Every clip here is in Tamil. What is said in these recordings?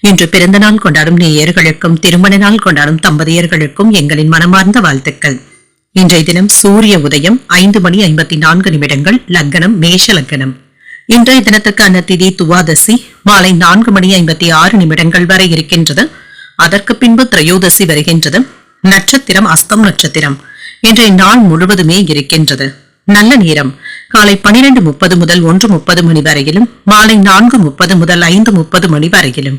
இன்று பிறந்த நாள் கொண்டாடும் நேயர்களுக்கும் திருமண நாள் கொண்டாடும் தம்பதியர்களுக்கும் எங்களின் மனமார்ந்த வாழ்த்துக்கள். இன்றைய தினம் சூரிய உதயம் ஐந்து மணி ஐம்பத்தி நான்கு நிமிடங்கள் லக்னம் மேஷ லக்னம். இன்றைய தினத்துக்கான திதி துவாதசி மாலை நான்கு மணி ஐம்பத்தி ஆறு நிமிடங்கள் வரை இருக்கின்றது. அதற்கு பின்பு திரையோதசி வருகின்றது. நட்சத்திரம் அஸ்தம் நட்சத்திரம். இன்றைய நாள் முழுவதுமே இருக்கின்றது. நல்ல நேரம். காலை பனிரெண்டு முப்பது முதல் ஒன்று முப்பது மணி வரையிலும் மாலை நான்கு முப்பது முதல் ஐந்து முப்பது மணி வரையிலும்.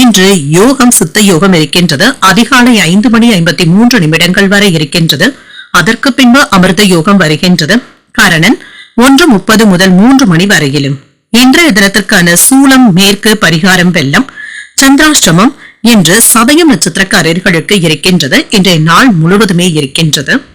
இன்று யோகம் சித்த யோகம் இருக்கின்றது. அதிகாலை ஐந்து மணி ஐம்பத்தி மூன்று நிமிடங்கள் வரை இருக்கின்றது. அதற்கு பின்பு அமிர்த யோகம் வருகின்றது. கரணன் ஒன்று முப்பது முதல் மூன்று மணி வரையிலும். இன்றைய தினத்திற்கான சூலம் மேற்கு பரிகாரம் வெள்ளம் சந்திராஷ்டமம் இன்று சதயம் நட்சத்திரக்காரர்களுக்கு இருக்கின்றது. இன்றைய நாள் முழுவதுமே இருக்கின்றது.